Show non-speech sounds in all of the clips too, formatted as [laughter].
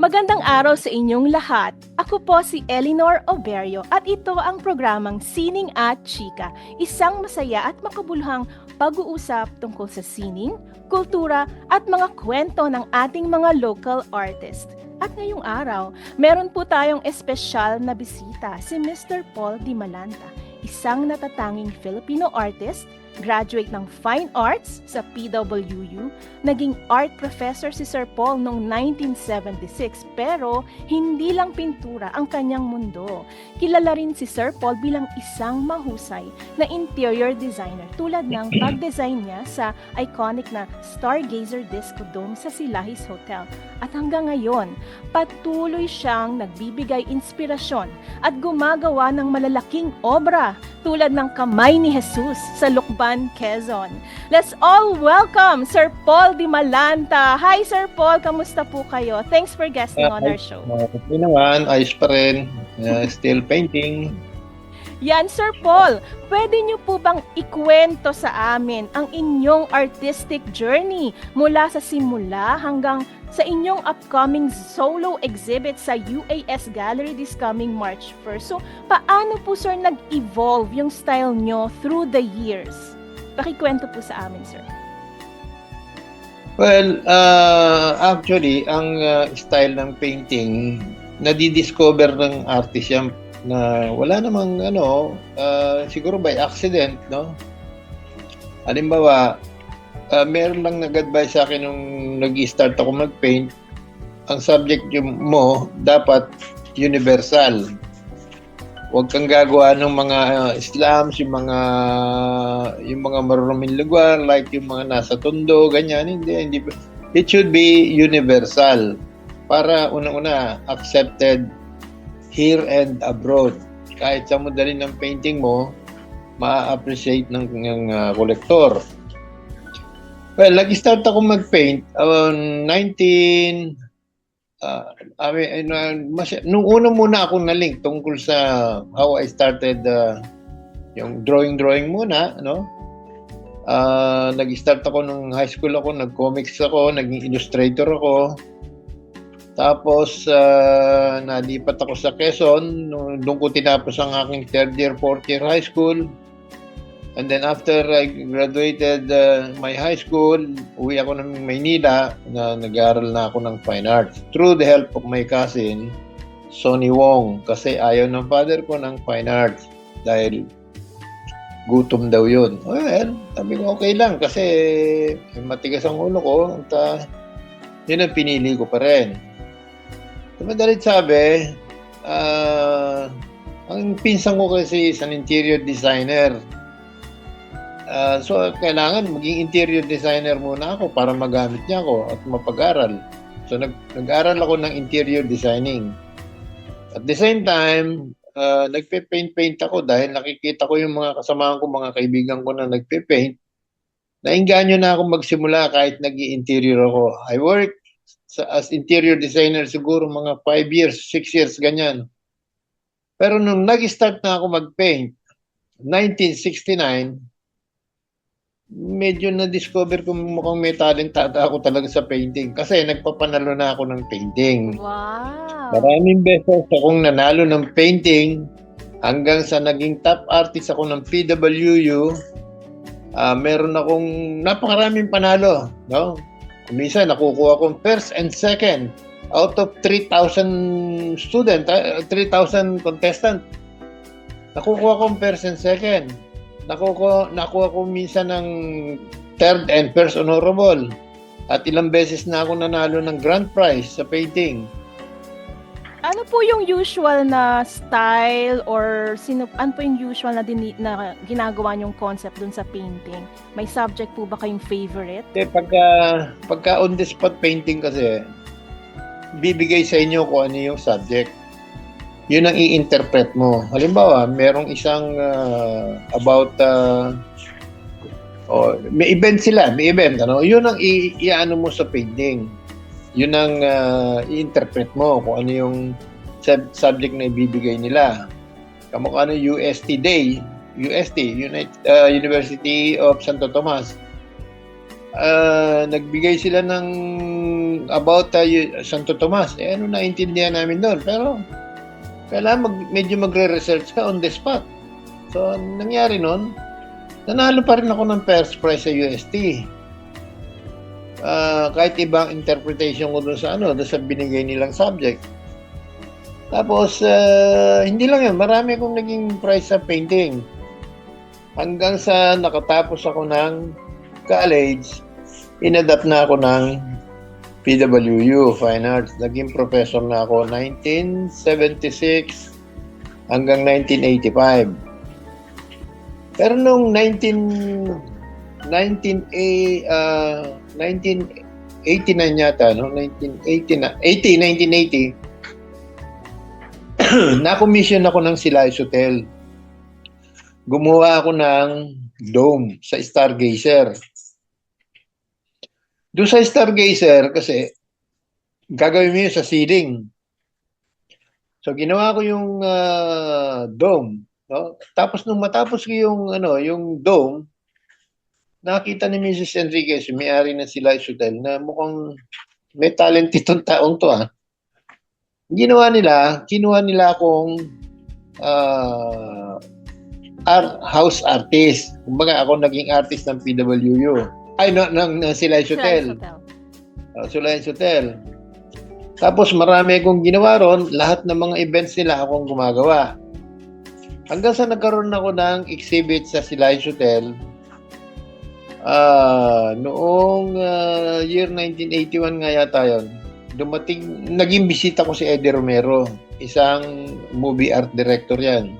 Magandang araw sa inyong lahat. Ako po si Eleanor Oberio at ito ang programang Sining at Chika, isang masaya at makabuluhang pag-uusap tungkol sa sining, kultura at mga kwento ng ating mga local artist. At ngayong araw, meron po tayong espesyal na bisita, si Mr. Paul Di Malanta, isang natatanging Filipino artist graduate ng Fine Arts sa PWU, naging art professor si Sir Paul noong 1976 pero hindi lang pintura ang kanyang mundo. Kilala rin si Sir Paul bilang isang mahusay na interior designer tulad ng [clears throat] pag-design niya sa iconic na Stargazer Disco Dome sa Silahis Hotel. At hanggang ngayon, patuloy siyang nagbibigay inspirasyon at gumagawa ng malalaking obra tulad ng Kamay ni Jesus sa Lukban, Quezon. Let's all welcome Sir Paul Di Malanta. Hi Sir Paul, kamusta po kayo? Thanks for guesting on our show. Uh, okay naman, ayos pa rin. Uh, still painting. Yan, Sir Paul, pwede niyo po bang ikwento sa amin ang inyong artistic journey mula sa simula hanggang sa inyong upcoming solo exhibit sa UAS Gallery this coming March 1st. So, paano po sir nag-evolve yung style nyo through the years? Pakikwento po sa amin, sir. Well, uh, actually, ang uh, style ng painting, nadidiscover ng artist yan na wala namang ano, uh, siguro by accident, no? Halimbawa, uh, meron lang nag-advise sa akin nung nag-start ako mag-paint, ang subject mo dapat universal. Huwag kang gagawa ng mga uh, slums, yung mga yung mga maruruming lugar like yung mga nasa tondo, ganyan, hindi hindi it should be universal para unang-una accepted here and abroad. Kahit sa mo dalhin ng painting mo, ma-appreciate ng, ng uh, collector. Well, nag-start ako mag-paint around 19 uh, I mean, uh, mas, nung una muna akong na-link tungkol sa how I started uh, yung drawing-drawing muna, no? Uh, nag-start ako nung high school ako, nag-comics ako, naging illustrator ako. Tapos, uh, nalipat ako sa Quezon. Nung, nung ko tinapos ang aking third year, fourth year high school. And then after I graduated uh, my high school, uwi ako ng Maynila na nag-aaral na ako ng fine arts. Through the help of my cousin, Sonny Wong, kasi ayaw ng father ko ng fine arts dahil gutom daw yun. Well, sabi ko okay lang kasi matigas ang ulo ko at uh, yun ang pinili ko pa rin. So, madalit sabi, uh, ang pinsan ko kasi is an interior designer. Uh, so, kailangan maging interior designer muna ako para magamit niya ako at mapag-aral. So, nag- nag-aral ako ng interior designing. At the same time, uh, nagpe-paint-paint ako dahil nakikita ko yung mga kasamahan ko, mga kaibigan ko na nagpe-paint. Nainganyo na ako magsimula kahit nag interior ako. I work sa, as interior designer siguro mga 5 years, 6 years, ganyan. Pero nung nag-start na ako mag-paint, 1969, medyo na-discover ko mukhang may talent ako talaga sa painting kasi nagpapanalo na ako ng painting. Wow! Maraming beses akong nanalo ng painting hanggang sa naging top artist ako ng PWU. Uh, meron akong napakaraming panalo. No? Minsan nakukuha akong first and second out of 3,000 student, uh, 3,000 contestant. Nakukuha akong first and second nakuha, nakuha ko minsan ng third and first honorable. At ilang beses na ako nanalo ng grand prize sa painting. Ano po yung usual na style or sino, ano po yung usual na, dini, na ginagawa yung concept dun sa painting? May subject po ba kayong favorite? Kasi pagka, pagka on the spot painting kasi, bibigay sa inyo kung ano yung subject yun ang i-interpret mo. Halimbawa, merong isang uh, about uh, oh, may event sila, may event ano. Yun ang iano mo sa painting. Yun ang uh, i-interpret mo kung ano yung sub- subject na ibibigay nila. Kamukha ano UST Day, UST, United, uh, University of Santo Tomas. Uh, nagbigay sila ng about uh, Santo Tomas, eh ano naintindihan namin doon. Pero kailangan mag, medyo magre-research ka on the spot. So, ang nangyari noon, nanalo pa rin ako ng first prize sa UST. Ah, kahit ibang interpretation ko doon sa ano, doon sa binigay nilang subject. Tapos, ah, hindi lang yun, marami akong naging prize sa painting. Hanggang sa nakatapos ako ng college, inadapt na ako ng PWU, Fine Arts. Naging professor na ako 1976 hanggang 1985. Pero nung 19 19 uh, 1989 yata, no? 1980 na 80 1980 [clears throat] na-commission ako ng Silais Hotel. Gumawa ako ng dome sa Stargazer. Doon sa Stargazer, kasi gagawin mo yun sa ceiling. So, ginawa ko yung ah, dome. No? Tapos, nung matapos ko yung, ano, yung dome, nakita ni Mrs. Enriquez, may-ari ng Silais Hotel, na mukhang may talent itong taong to, ah. Ginawa nila, kinuha nila akong ah, art, house artist. Kumbaga, ako naging artist ng PWU. Ay, no, ng, ng Silais Hotel. Hotel. Uh, Sulai's Hotel. Tapos marami akong ginawa ron, lahat ng mga events nila akong gumagawa. Hanggang sa nagkaroon ako ng exhibit sa Silais Hotel, ah noong ah, year 1981 nga yata yun, dumating, naging bisita ko si Eddie Romero, isang movie art director yan.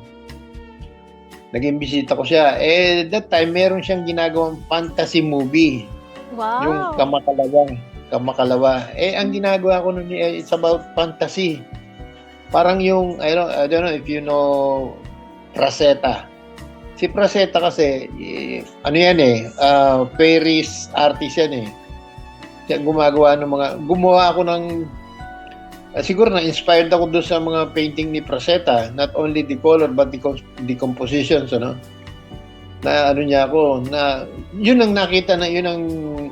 Naging bisita ko siya. Eh, that time, meron siyang ginagawang fantasy movie. Wow. Yung kamakalawa. Kamakalawa. Eh, ang ginagawa ko nun, eh, it's about fantasy. Parang yung, I don't, I don't know if you know Praseta. Si Praseta kasi, eh, ano yan eh, uh, Paris artist yan eh. Siya gumagawa ng mga, gumawa ako ng, ah, siguro na-inspired ako doon sa mga painting ni Praseta. Not only the color, but the, the compositions, ano? Na ano niya ako na yun ang nakita na yun ang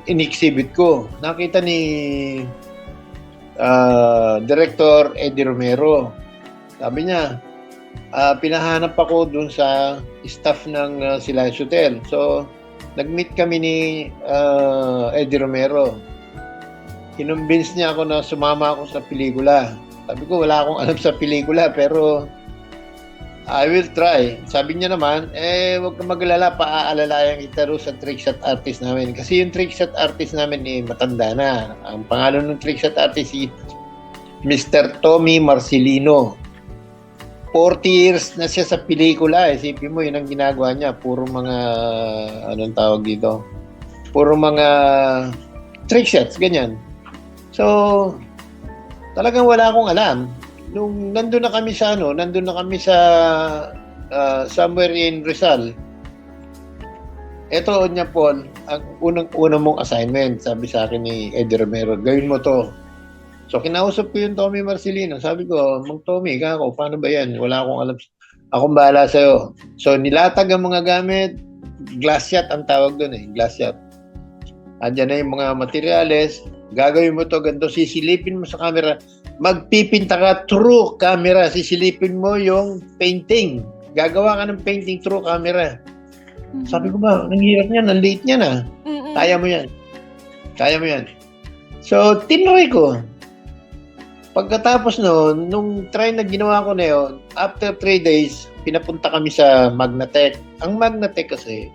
in-exhibit ko. Nakita ni ah, director Eddie Romero. Sabi niya ah, pinahanap ako dun sa staff ng uh, Silais Hotel. So nag-meet kami ni ah, Eddie Romero kinumbins niya ako na sumama ako sa pelikula sabi ko wala akong alam sa pelikula pero I will try. Sabi niya naman, eh, huwag kang maglala, paaalalayan kita ro sa trickshot artist namin. Kasi yung trickshot artist namin, eh, matanda na. Ang pangalan ng trickshot artist, si Mr. Tommy Marcelino. 40 years na siya sa pelikula. Isipin mo, yun ang ginagawa niya. Puro mga, anong tawag dito? Puro mga trickshots, ganyan. So, talagang wala akong alam nung nandun na kami sa ano, nandun na kami sa ah, somewhere in Rizal. Ito niya Paul, ang unang-unang mong assignment, sabi sa akin ni Eddie Romero, gawin mo to. So kinausap ko yung Tommy Marcelino. Sabi ko, Mang Tommy, kako, paano ba yan? Wala akong alam. Akong bahala sa'yo. So nilatag ang mga gamit, glass yacht ang tawag doon eh, glass yacht. Andyan na yung mga materyales, gagawin mo to ganito, sisilipin mo sa camera, magpipinta ka through camera, sisilipin mo yung painting. Gagawa ka ng painting through camera. Mhm. Sabi ko ba, ang hirap niyan, ang late niyan ah. Mm-mm. Kaya mo yan. Kaya mo yan. So, tinry ko. Pagkatapos noon, nung try na ginawa ko na yun, after 3 days, pinapunta kami sa Magnatech. Ang Magnatech kasi,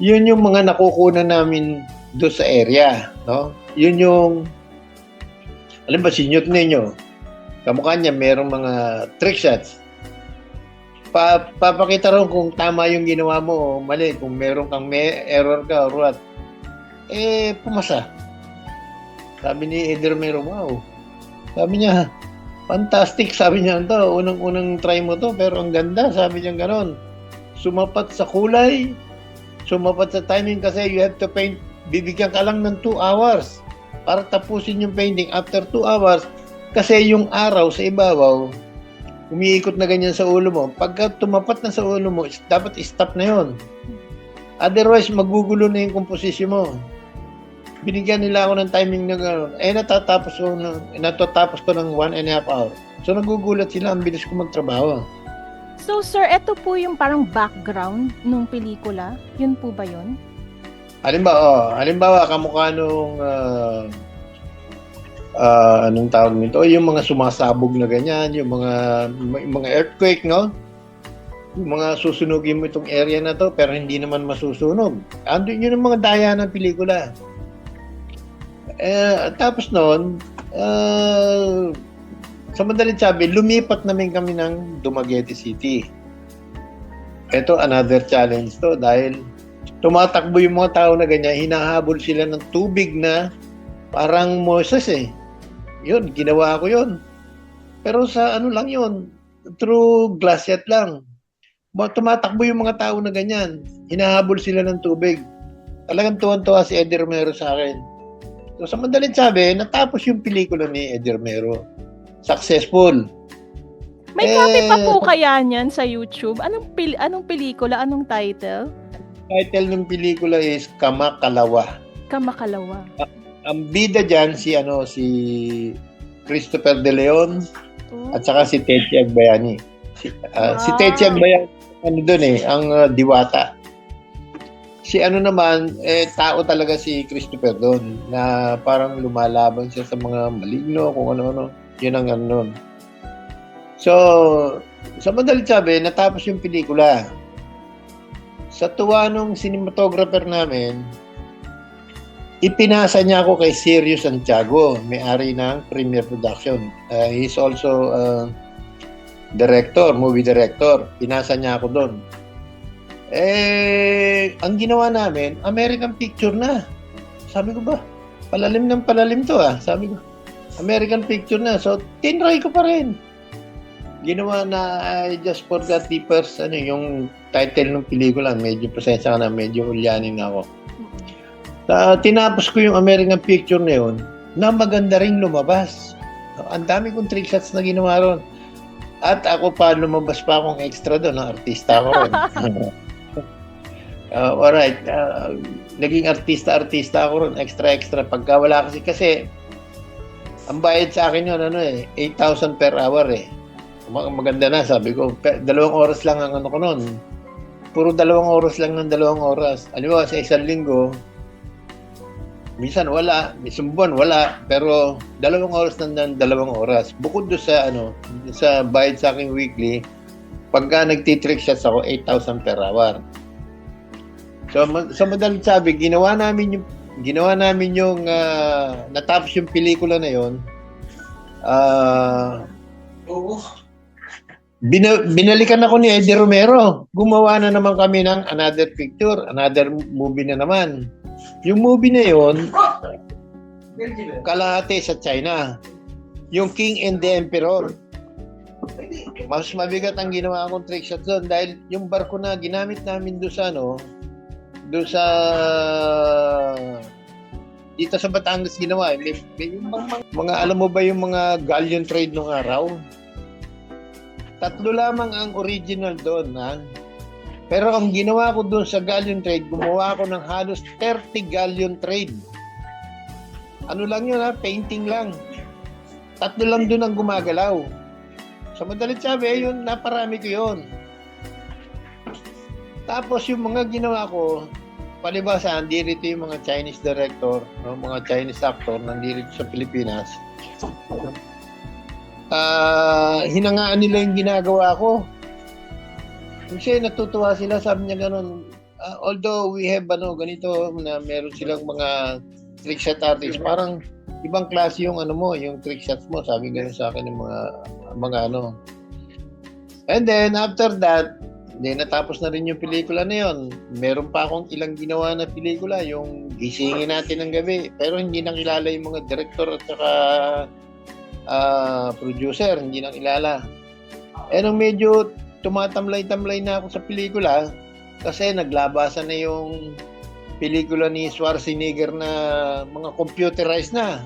yun yung mga nakukuha namin doon sa area. No? Yun yung, alam ba, sinyot ninyo, kamukha niya, merong mga trick shots. Pa, papakita rin kung tama yung ginawa mo o mali, kung meron kang may error ka or what. Eh, pumasa. Sabi ni Eddie Romero, wow. Sabi niya, fantastic. Sabi niya, to, unang-unang try mo to, pero ang ganda. Sabi niya ganon. Sumapat sa kulay, sumapat sa timing kasi you have to paint, bibigyan ka lang ng 2 hours para tapusin yung painting after 2 hours. Kasi yung araw sa ibabaw, umiikot na ganyan sa ulo mo. Pagka tumapat na sa ulo mo, dapat stop na yon. Otherwise, magugulo na yung komposisyon mo. binigyan nila ako ng timing na gano'n. Eh, natatapos ko, ng, natatapos ko ng one and a half hour. So, nagugulat sila, ang bilis ko magtrabaho. So sir, ito po yung parang background nung pelikula. Yun po ba yun? Halimbawa, oh, halimbawa kamukha nung ah, ah, anong tawag nito, yung mga sumasabog na ganyan, yung mga yung mga earthquake, no? Yung mga susunugin mo itong area na to pero hindi naman masusunog. Andun yun ang mga daya ng pelikula. Eh, tapos noon, ah, sa madaling sabi, lumipat namin kami ng Dumaguete City. Ito, another challenge to dahil tumatakbo yung mga tao na ganyan, hinahabol sila ng tubig na parang Moses eh. Yun, ginawa ko yun. Pero sa ano lang yun, through glacier lang. Ma- Tumatakbo yung mga tao na ganyan, hinahabol sila ng tubig. Talagang tuwan-tuwa si Eddie Romero sa akin. So sa madaling sabi, natapos yung pelikula ni Eddie Romero. Successful. May Eh, copy pa po kaya niyan sa YouTube? Anong pil anong pelikula? Anong title? Title ng pelikula is Kamakalawa. Kamakalawa. ang bida diyan si ano si Christopher De Leon Oh. at saka si Techi Agbayani. Si, ah, si Wow. Techi Agbayani ano doon eh, ang ah, diwata. Si ano naman eh tao talaga si Christopher doon na parang lumalaban siya sa mga maligno kung ano-ano. Yun ang ano nun. So, sa madalit sabi, natapos yung pelikula. Sa tuwa nung cinematographer namin, ipinasa niya ako kay Sirius Santiago, may-ari ng Premier Production. Uh, he's also uh, director, movie director. Pinasa niya ako doon. Eh, ang ginawa namin, American Picture na. Sabi ko ba, palalim ng palalim to ah. Sabi ko, American Picture na. So, tinry ko pa rin. Ginawa na, I just forgot the first, ano, yung title ng pelikula. Medyo pasensya ka na, medyo ulyanin ako. Ah, tinapos ko yung American Picture na yun, na maganda ring lumabas. Ang dami kong trick shots na ginawa ron. At ako pa, lumabas pa akong extra doon, na artista rin. uh, [laughs] alright, ah, naging artista-artista ako ron, extra-extra. Pagka wala kasi, kasi, ang bayad sa akin yun, ano eh, 8,000 per hour eh. Mag- Maganda na, sabi ko. Dalawang oras lang ang ano ko noon. Puro dalawang oras lang ng dalawang oras. Alam mo, sa isang linggo, minsan wala, minsan buwan wala, pero dalawang oras ng, ng dalawang oras. Bukod do sa ano, sa bayad sa aking weekly, pagka nagtitrick shots ako, 8,000 per hour. So, ma- sa madaling sabi, ginawa namin yung ginawa namin yung ah, natapos yung pelikula na yon. Ah, Bina- binalikan ako ni Eddie Romero. Gumawa na naman kami ng another picture, another movie na naman. Yung movie na yon, kalahati sa China. Yung King and the Emperor. Mas mabigat ang ginawa kong trick shot doon dahil yung barko na ginamit namin doon sa ano, doon sa dito sa Batangas ginawa. May, may mga, mga, alam mo ba yung mga galleon trade nung araw? Tatlo lamang ang original doon, ha? Pero ang ginawa ko doon sa galleon trade, gumawa ako ng halos 30 galleon trade. Ano lang yun, ha? Painting lang. Tatlo lang doon ang gumagalaw. Sa madalit sabi, yun, naparami ko yun. Tapos yung mga ginawa ko, palibasa, nandito yung mga Chinese director, no, mga Chinese actor, nandito sa Pilipinas. Ah, hinangaan nila yung ginagawa ko. Kasi natutuwa sila, sabi niya ganun, "Ah, although we have ano, ganito, na meron silang mga trick shot artists, parang ibang klase yung ano mo, yung trick shots mo, sabi ganun sa akin ng mga, mga ano. And then, after that, hindi, natapos na rin yung pelikula na yun. Meron pa akong ilang ginawa na pelikula, yung gisingin natin ng gabi. Pero hindi nakilala yung mga director at saka ah, producer, hindi nakilala. Eh, nung medyo tumatamlay-tamlay na ako sa pelikula, kasi naglabasan na yung pelikula ni Schwarzenegger na mga computerized na.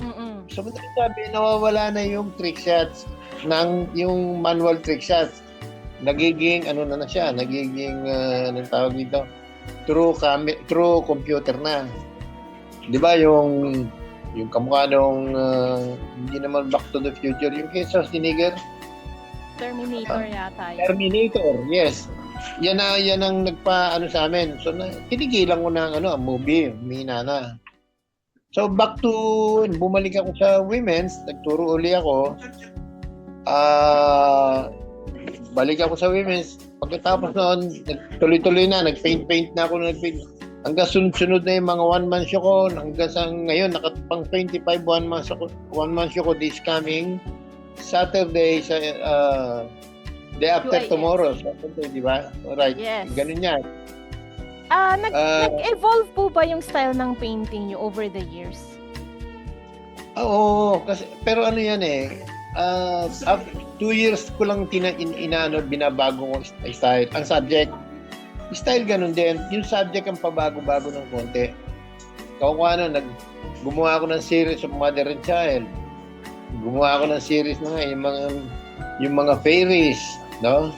Mm-mm. So, sabi, nawawala na yung trick shots ng yung manual trick shots. Nagiging, ano na na siya, nagiging, uh, anong tawag dito, true, cam- true computer na. di ba yung yung kamukha nung ah, hindi naman Back to the Future, yung kay Schwarzenegger, Terminator yata yun. Terminator, yes. Yan na yan ang nagpa ano sa amin. So na, tinigilan ko ng ano, movie, mina na. So back to bumalik ako sa women's, nagturo uli ako. Ah balik ako sa women's. Pagkatapos noon, tuloy-tuloy na, nag-paint-paint na ako, nag-paint. Hanggang sunod-sunod na yung mga one-man show ko. Hanggang sa ngayon, nakapang 25 one-man show ko, one-man show ko this coming Saturday sa uh, day after UIS. tomorrow. Saturday, di ba? Alright. Yes. Ganun yan. Ah, nag, Ah. nag-evolve po ba yung style ng painting niyo over the years? Oo, kasi pero ano yan eh. Uh, af- two years ko lang tina in, inaano binabago ko st- style. Ang subject, style ganun din. Yung subject ang pabago-bago ng konti. Kung ano, nag gumawa ako ng series of Mother and Child. Gumawa ako ng series na nga, yung mga yung mga fairies, no?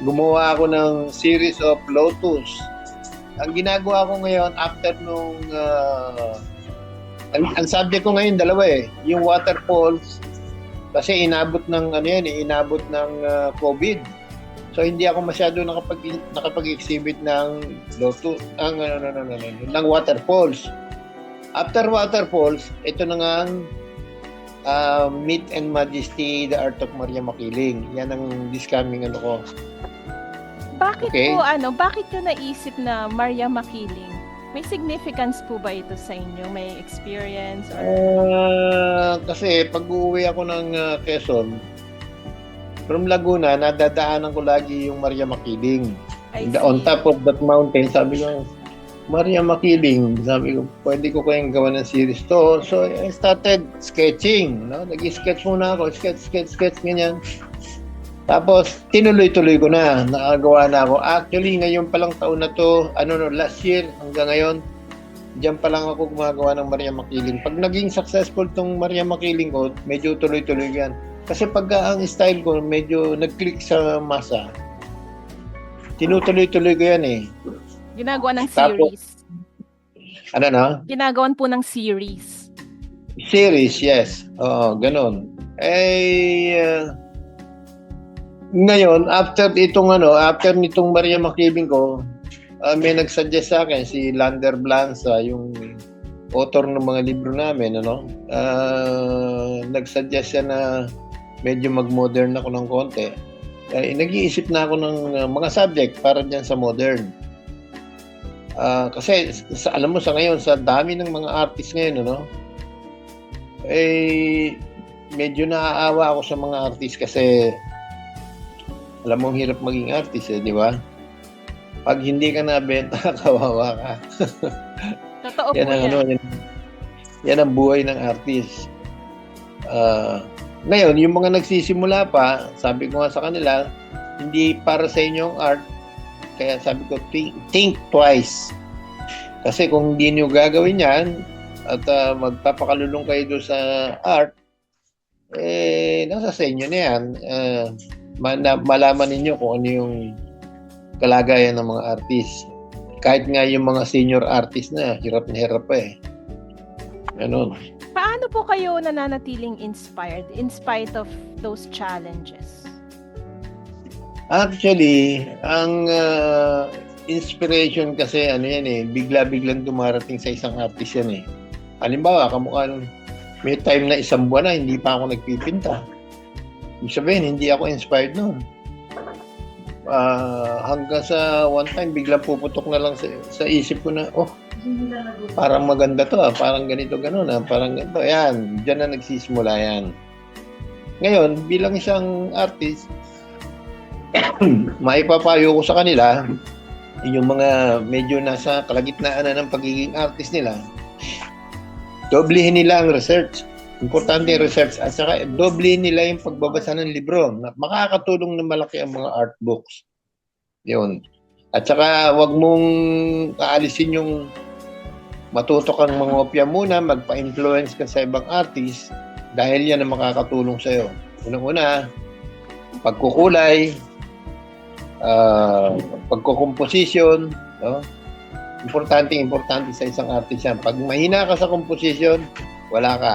Gumawa ako ng series of Lotus. Ang ginagawa ko ngayon after nung ah, ang, ang subject ko ngayon dalawa eh, yung waterfalls kasi inabot ng ano yan, eh, inabot ng ah, COVID. So hindi ako masyado nakapag nakapag-exhibit ng loto ang ano no, no, no, no, ng waterfalls. After waterfalls, ito na nga ang ah, Meet and Majesty, The Art of Maria Makiling. Yan ang this coming ano ko. Bakit Okay. po ano, bakit nyo naisip na Maria Makiling? May significance po ba ito sa inyo? May experience or Ah, kasi pag uuwi ako ng ah, Quezon, from Laguna, nadadaanan ko lagi yung Maria Makiling. On top of that mountain, sabi ko, Maria Makiling, sabi ko, pwede ko kayang gawa ng series to. So, I started sketching. No? Nag-sketch muna ako, sketch, sketch, sketch, ganyan. Tapos, tinuloy-tuloy ko na. Nakagawa na ako. Actually, ngayon palang taon na to, ano no, last year hanggang ngayon, diyan pa lang ako gumagawa ng Maria Makiling. Pag naging successful tong Maria Makiling ko, medyo tuloy-tuloy yan. Kasi pag ah, ang style ko, medyo nag-click sa masa, tinutuloy-tuloy ko yan eh. ginagawa ng Tapos- series? Ano na? Ginagawan po ng series. Series, yes. Oo, ganun. Eh, uh, ngayon, after itong ano, after nitong Maria Makiling ko, uh, may nagsuggest sa akin, si Lander Blanza, yung author ng mga libro namin, ano, uh, nagsuggest siya na medyo mag-modern ako ng konti. Eh, nag-iisip na ako ng uh, mga subject para dyan sa modern. Ah, kasi sa, alam mo sa ngayon sa dami ng mga artist ngayon ano eh medyo naaawa ako sa mga artist kasi alam mo hirap maging artist eh, di ba? Pag hindi ka nabenta, [laughs] kawawa ka. Totoo po yan ang yan. ano, yan, yan ang buhay ng artist. Ah, ngayon, yung mga nagsisimula pa, sabi ko nga sa kanila, hindi para sa inyo ang art, kaya sabi ko, think, think twice. Kasi kung hindi nyo gagawin yan, at ah, magpapakalulong kayo doon sa art, eh, nasa sa inyo na yan. Na- malaman ninyo kung ano yung kalagayan ng mga artist. Kahit nga yung mga senior artist na, hirap na hirap pa eh. Ganon. Paano po kayo nananatiling inspired in spite of those challenges? Actually, ang ah, inspiration kasi ano yan eh, bigla-biglang dumarating sa isang artist yan eh. Halimbawa, kamukha nung may time na isang buwan na hindi pa ako nagpipinta. Ibig sabihin, hindi ako inspired noon. Ah, hanggang sa one time, biglang puputok na lang sa, sa isip ko na, oh, parang maganda to ah, parang ganito ganun ah, parang ganito. Yan, dyan na nagsisimula yan. Ngayon, bilang isang artist, [coughs] maipapayo ko sa kanila yung mga medyo nasa kalagitnaan na ng pagiging artist nila. Doblehin nila ang research. Importante yung research. At saka doblehin nila yung pagbabasa ng libro. Makakatulong na malaki ang mga art books. Yun. At saka wag mong kaalisin yung matuto kang mga opya muna magpa-influence ka sa ibang artist dahil yan ang makakatulong sa'yo unang-una pagkukulay, ah, pagkukomposisyon, no? Importante, importante sa isang artist yan. Pag mahina ka sa composition, wala ka.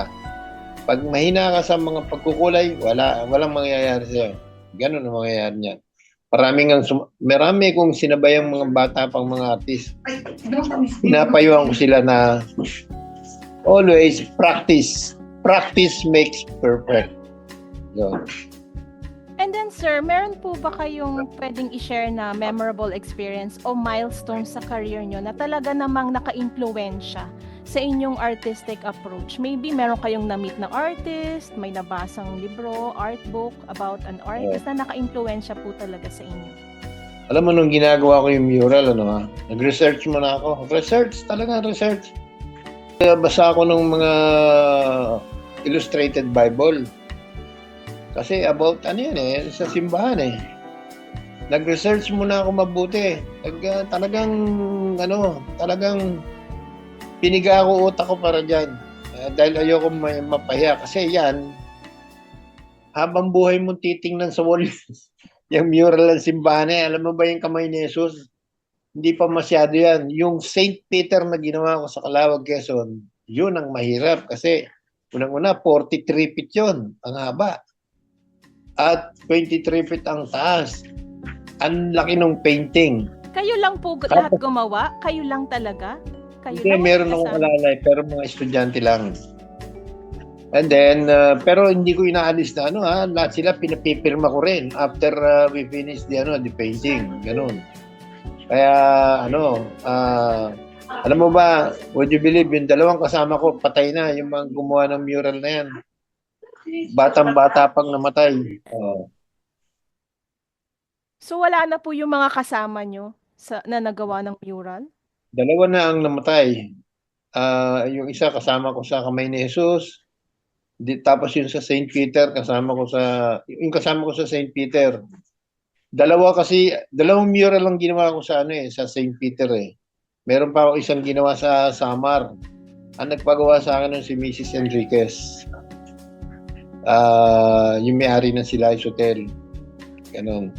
Pag mahina ka sa mga pagkukulay, wala, walang mangyayari sa'yo. Ganun ang mangyayari niyan. Maraming ang sum- marami kong sinabayang mga bata pang mga artist. Pinapayuhan ko sila na always practice. Practice makes perfect. Yun. And then sir, meron po ba kayong pwedeng i-share na memorable experience o milestone sa career nyo na talaga namang naka-impluensya sa inyong artistic approach? Maybe meron kayong na-meet na artist, may nabasang libro, art book about an artist na naka-impluensya po talaga sa inyo. Alam mo, nung ginagawa ko yung mural, ano ha, nag-research muna ako. Research, talaga research. Basa ako ng mga illustrated Bible. Kasi about ano yan eh, sa simbahan eh. Nag-research muna ako mabuti. Nag, ah, talagang, ano, talagang piniga ako utak ko para dyan. Ah, dahil ayoko may mapahiya. Kasi yan, habang buhay mo titingnan sa wall [laughs] yung mural ng simbahan eh. Alam mo ba yung kamay ni Jesus? Hindi pa masyado yan. Yung St. Peter na ginawa ko sa Calawag, Quezon, yun ang mahirap kasi unang-una, 43 feet yun, ang haba. At 23 feet ang taas. Ang laki ng painting. Kayo lang po lahat gumawa? Kayo lang talaga? Kayo Hindi, meron akong alalay, pero mga estudyante lang. And then, uh, pero hindi ko inaalis na ano ha, lahat sila pinapipirma ko rin after uh, we finish the, ano, the painting. Ganun. Kaya, ano, ah, alam mo ba, would you believe, yung dalawang kasama ko, patay na, yung mga gumawa ng mural na yan. Batang-bata pang namatay. Oo. So wala na po yung mga kasama nyo sa, na nagawa ng mural? Dalawa na ang namatay. Ah, yung isa kasama ko sa kamay ni Jesus. Di, tapos yung sa St. Peter kasama ko sa yung kasama ko sa St. Peter. Dalawa kasi dalawang mural lang ginawa ko sa ano eh sa St. Peter eh. Meron pa ako isang ginawa sa Samar. Ang nagpagawa sa akin nun si Mrs. Enriquez. Ah, yung may-ari ng Silais Hotel. Ganon.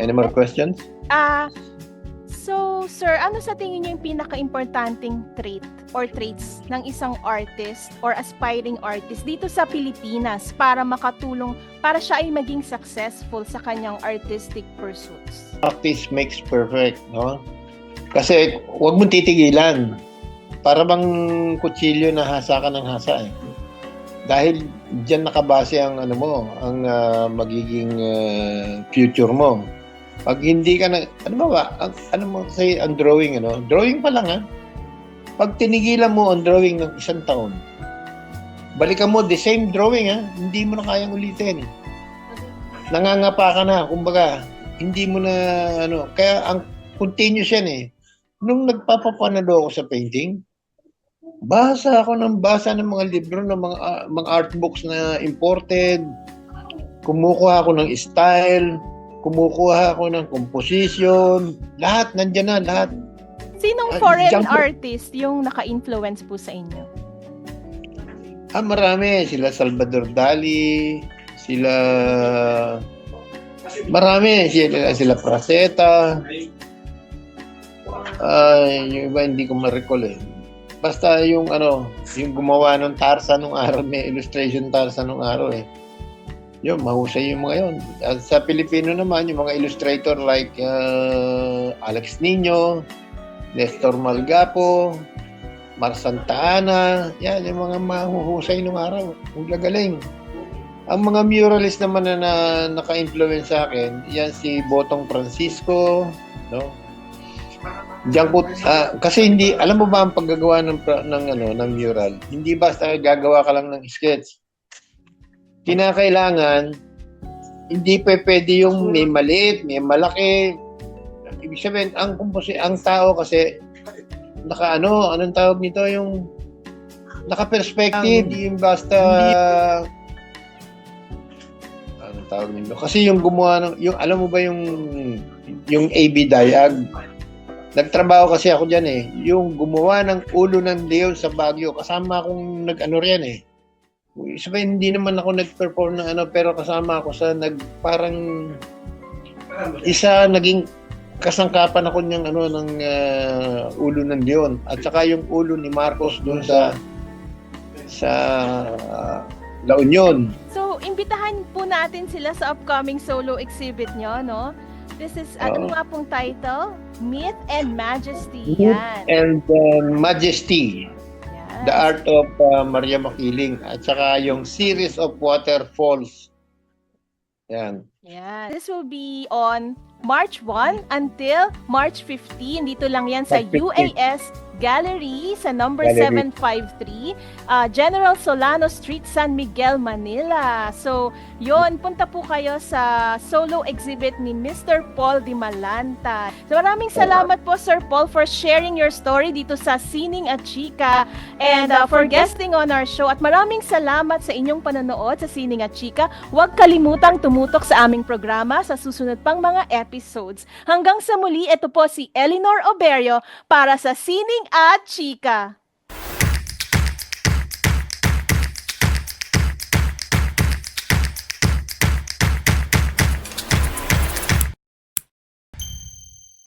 Any more questions? Ah, so sir, ano sa tingin niyo yung pinaka-importanting trait or traits ng isang artist or aspiring artist dito sa Pilipinas para makatulong para siya ay maging successful sa kanyang artistic pursuits? practice makes perfect, no? Kasi huwag mong titigilan. Para bang kutsilyo na hasa ka ng hasa eh. Dahil diyan nakabase ang ano mo, ang ah, magiging ah, future mo. Pag hindi ka na, ano ba ba, ang, ano mo say, ang drawing, ano? Drawing pa lang, ha? Pag tinigilan mo ang drawing ng isang taon, balikan mo the same drawing, ha? Hindi mo na kayang ulitin. Nangangapa ka na, kumbaga, hindi mo na ano, kaya ang continuous yan eh. Nung nagpapapanalo ako sa painting, basa ako ng basa ng mga libro ng mga ah, mga art books na imported. Kumukuha ako ng style, kumukuha ako ng composition, lahat nandiyan na lahat. Sinong Ah, foreign jump- artist yung naka-influence po sa inyo? Ah, marami. Sila Salvador Dali, sila... Marami. Sila, sila Praseta. Ay, yung iba hindi ko ma-recall eh. Basta yung ano, yung gumawa ng Tarzan nung araw, may illustration Tarzan nung araw eh. Yun, mahusay yung mga yun. At sa Pilipino naman, yung mga illustrator like uh, Alex Nino, Nestor Malgapo, Mar Santa Ana, yan, yung mga mahuhusay nung araw. Ang gagaling. Ang mga muralist naman na, na naka-influence sa akin, yan si Botong Francisco, no? Diyan ko, ah, kasi hindi, alam mo ba ang paggagawa ng, ng, ano, ng mural? Hindi basta gagawa ka lang ng sketch. Kinakailangan, hindi pa pwede yung may maliit, may malaki. Ibig sabihin, ang, kumposi- ang tao kasi, naka ano, anong tawag nito, yung naka-perspective, hindi yung basta, anong tawag nito? Kasi yung gumawa ng, yung, alam mo ba yung, yung AB diag, Nagtrabaho kasi ako diyan eh. Yung gumawa ng ulo ng leon sa Baguio, kasama akong nag-ano riyan eh. Sabi, hindi naman ako nag-perform ng ano, pero kasama ako sa nag, parang, isa naging kasangkapan ako niyang ano ng ah, ulo ng leon at saka yung ulo ni Marcos doon sa sa ah, La Union. So, imbitahan po natin sila sa upcoming solo exhibit nyo, no? This is, ano Oo. nga pong title? Myth and Majesty. Myth Yan. And uh, Majesty. The Art of uh, Maria Makiling at saka yung Series of Waterfalls. Yan. Yan. This will be on March 1 until March 15. Dito lang yan sa March 15. UAS Gallery sa number Gallery. 753, uh, General Solano Street, San Miguel, Manila. So, yon punta po kayo sa solo exhibit ni Mr. Paul Di Malanta. So, maraming salamat po, Sir Paul, for sharing your story dito sa Sining at Chika and uh, for guesting on our show. At maraming salamat sa inyong panonood sa Sining at Chika. Huwag kalimutang tumutok sa aming programa sa susunod pang mga episodes. Hanggang sa muli, ito po si Eleanor Oberio para sa Sining at Chika.